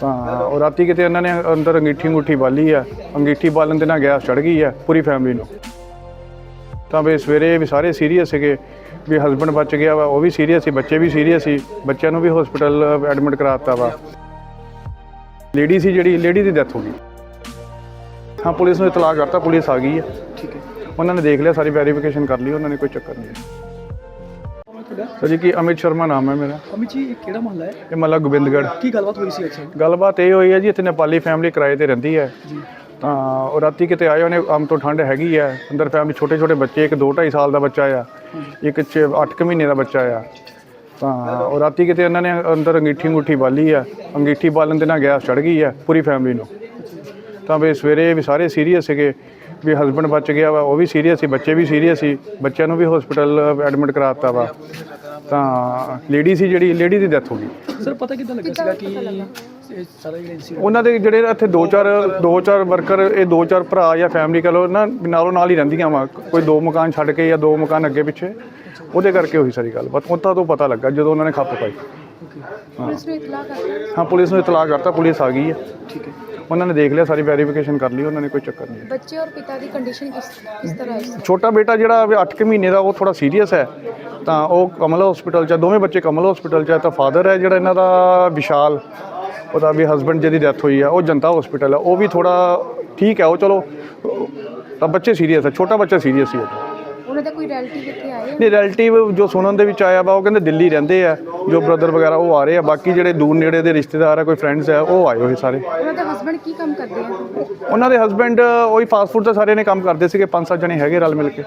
ਤਾਂ ਉਹ ਰਾਤੀ ਕਿਤੇ ਇਹਨਾਂ ਨੇ ਅੰਦਰ ਅੰਗੀਠੀ ਅੰਗੂਠੀ ਬਾਲੀ ਆ ਅੰਗੀਠੀ ਬਾਲਣ ਦੇ ਨਾਲ ਗੈਸ ਚੜ ਗਈ ਆ ਪੂਰੀ ਫੈਮਿਲੀ ਨੂੰ। ਤਾਂ ਵੀ ਸਵੇਰੇ ਵੀ ਸਾਰੇ ਸੀਰੀਅਸ ਸੀਗੇ ਵੀ ਹਸਬੰਡ ਬਚ ਗਿਆ ਵਾ ਉਹ ਵੀ ਸੀਰੀਅਸ ਸੀ ਬੱਚੇ ਵੀ ਸੀਰੀਅਸ ਸੀ ਬੱਚਿਆਂ ਨੂੰ ਵੀ ਹਸਪੀਟਲ ਐਡਮਿਟ ਕਰਾਤਾ ਵਾ। ਲੇਡੀ ਸੀ ਜਿਹੜੀ ਲੇਡੀ ਦੀ ਡੈਥ ਹੋ ਗਈ। ਹਾਂ ਪੁਲਿਸ ਨੂੰ ਇਤਲਾਹ ਕਰਤਾ ਪੁਲਿਸ ਆ ਗਈ ਹੈ ਠੀਕ ਹੈ। ਉਹਨਾਂ ਨੇ ਦੇਖ ਲਿਆ ਸਾਰੀ ਵੈਰੀਫਿਕੇਸ਼ਨ ਕਰ ਲਈ ਉਹਨਾਂ ਨੇ ਕੋਈ ਚੱਕਰ ਨਹੀਂ। ਤੁਹਾਡਾ? ਸਰ ਜੀ ਕੀ ਅਮਿਤ ਸ਼ਰਮਾ ਨਾਮ ਹੈ ਮੇਰਾ। ਅਮਿਤ ਜੀ ਇਹ ਕਿਹੜਾ ਮਹੱਲਾ ਹੈ? ਇਹ ਮੱਲਾ ਗੋਬਿੰਦਗੜ੍ਹ। ਕੀ ਗੱਲਬਾਤ ਹੋਈ ਸੀ ਅੱਛਾ ਗੱਲਬਾਤ ਇਹ ਹੋਈ ਹੈ ਜੀ ਇੱਥੇ ਨੇਪਾਲੀ ਫੈਮਿਲੀ ਕਿਰਾਏ ਤੇ ਰਹਿੰਦੀ ਹੈ। ਜੀ। ਤਾਂ ਉਹ ਰਾਤੀ ਕਿਤੇ ਆਏ ਉਹਨੇ ਆਮ ਤੋਂ ਠੰਡ ਹੈਗੀ ਹੈ। ਅੰਦਰ ਫੈਮਿਲੀ ਛੋਟੇ ਛੋਟੇ ਬੱਚੇ ਇੱਕ 2 2.5 ਸਾਲ ਦਾ ਬੱਚਾ ਆ ਇੱਕ 'ਚ 8 ਮਹੀਨੇ ਦਾ ਬੱਚਾ ਆ। ਤਾਂ ਉਹ ਰਾਤੀ ਕਿਤੇ ਇਹਨਾਂ ਨੇ ਅੰਦਰ ਅੰਗੀਠੀ ਅੰਗੂਠੀ ਬਾਲੀ ਆ ਅੰਗੀਠੀ ਬਾਲਣ ਦੇ ਨਾਲ ਗੈਸ ਚੜ ਗਈ ਆ ਪੂਰੀ ਫੈਮਿਲੀ ਨੂੰ। ਤਾਂ ਵੀ ਸਵੇਰੇ ਵੀ ਸਾਰੇ ਸੀਰੀਅਸ ਸੀਗੇ। ਵੀ ਹਸਬੰਡ ਬਚ ਗਿਆ ਵਾ ਉਹ ਵੀ ਸੀਰੀਅਸ ਸੀ ਬੱਚੇ ਵੀ ਸੀਰੀਅਸ ਸੀ ਬੱਚਿਆਂ ਨੂੰ ਵੀ ਹਸਪੀਟਲ ਐਡਮਿਟ ਕਰਾਤਾ ਵਾ। ਤਾਂ ਲੇਡੀ ਸੀ ਜਿਹੜੀ ਲੇਡੀ ਦੀ ਡੈਥ ਹੋ ਗਈ। ਸਰ ਪਤਾ ਕਿੱਦਾਂ ਲੱਗਾ ਸੀਗਾ ਕਿ ਇਹ ਸਾਰਾ ਜਿਹੜਾ incident ਉਹਨਾਂ ਦੇ ਜਿਹੜੇ ਇੱਥੇ ਦੋ ਚਾਰ ਦੋ ਚਾਰ ਵਰਕਰ ਇਹ ਦੋ ਚਾਰ ਭਰਾ ਜਾਂ ਫੈਮਿਲੀ ਕਹ ਨਾ ਨਾਲੋਂ ਨਾਲ ਹੀ ਰਹਿੰਦੀਆਂ ਵਾ। ਕੋਈ ਦੋ ਮਕਾਨ ਛੱਡ ਕੇ ਜਾਂ ਦੋ ਮਕਾਨ ਅੱਗੇ ਪਿੱਛੇ ਉਹਦੇ ਕਰਕੇ ਹੋਈ ਸਾਰੀ ਗੱਲ। ਬਸ ਉੱਥੋਂ ਤੋਂ ਪਤਾ ਲੱਗਾ ਜਦੋਂ ਉਹਨਾਂ ਨੇ ਖੱਪ ਪਾਈ। ਪੁਲਿਸ ਨੂੰ ਇਤਲਾਹ ਕਰ ਹਾਂ ਪੁਲਿਸ ਨੂੰ ਇਤਲਾਹ ਕਰਤਾ ਪੁਲਿਸ ਆ ਗਈ ਹੈ। ਠੀਕ ਹੈ। ਉਹਨਾਂ ਨੇ ਦੇਖ ਲਿਆ ਸਾਰੀ ਵੈਰੀਫਿਕੇਸ਼ਨ ਕਰ ਲਈ ਉਹਨਾਂ ਨੇ ਕੋਈ ਚੱਕਰ ਨਹੀਂ। ਬੱਚੇ ਔਰ ਪਿਤਾ ਦੀ ਕੰਡੀਸ਼ਨ ਕਿਸ ਕਿਸ ਤਰ੍ਹਾਂ ਹੈ? ਛੋਟਾ ਬੇਟਾ ਜਿਹੜਾ 8 ਮਹੀਨੇ ਦਾ ਉਹ ਥੋੜਾ ਸੀਰੀਅਸ ਹੈ। ਤਾਂ ਉਹ ਕਮਲ ਹਸਪੀਟਲ ਚ ਆ, ਦੋਵੇਂ ਬੱਚੇ ਕਮਲ ਹਸਪੀਟਲ ਚ ਆ ਤਾਂ ਫਾਦਰ ਹੈ ਜਿਹੜਾ ਇਹਨਾਂ ਦਾ ਵਿਸ਼ਾਲ ਉਹਦਾ ਵੀ ਹਸਬੰਡ ਜਿਹਦੀ ਡੈਥ ਹੋਈ ਆ ਉਹ ਜਨਤਾ ਹਸਪੀਟਲ ਹੈ। ਉਹ ਵੀ ਥੋੜਾ ਠੀਕ ਹੈ। ਉਹ ਚਲੋ ਤਾਂ ਬੱਚੇ ਸੀਰੀਅਸ ਹੈ। ਛੋਟਾ ਬੱਚਾ ਸੀਰੀਅਸ ਹੀ ਹੈ। ਉਹਨਾਂ ਦਾ ਕੋਈ ਰਿਲੇਟਿਵ ਇੱਥੇ ਆਏ ਨਹੀਂ ਰਿਲੇਟਿਵ ਜੋ ਸੁਣਨ ਦੇ ਵਿੱਚ ਆਇਆ ਵਾ ਉਹ ਕਹਿੰਦੇ ਦਿੱਲੀ ਰਹਿੰਦੇ ਆ ਜੋ ਬ੍ਰਦਰ ਵਗੈਰਾ ਉਹ ਆ ਰਹੇ ਆ ਬਾਕੀ ਜਿਹੜੇ ਦੂਰ ਨੇੜੇ ਦੇ ਰਿਸ਼ਤੇਦਾਰ ਆ ਕੋਈ ਫਰੈਂਡਸ ਆ ਉਹ ਆਏ ਹੋਏ ਸਾਰੇ। ਉਹਨਾਂ ਦੇ ਹਸਬੰਡ ਕੀ ਕੰਮ ਕਰਦੇ ਆ? ਉਹਨਾਂ ਦੇ ਹਸਬੰਡ ਉਹੀ ਫਾਸਟ ਫੂਡ ਦਾ ਸਾਰੇ ਨੇ ਕੰਮ ਕਰਦੇ ਸੀਗੇ ਪੰਜ ਸੱਤ ਜਣੇ ਹੈਗੇ ਰਲ ਮਿਲ ਕੇ।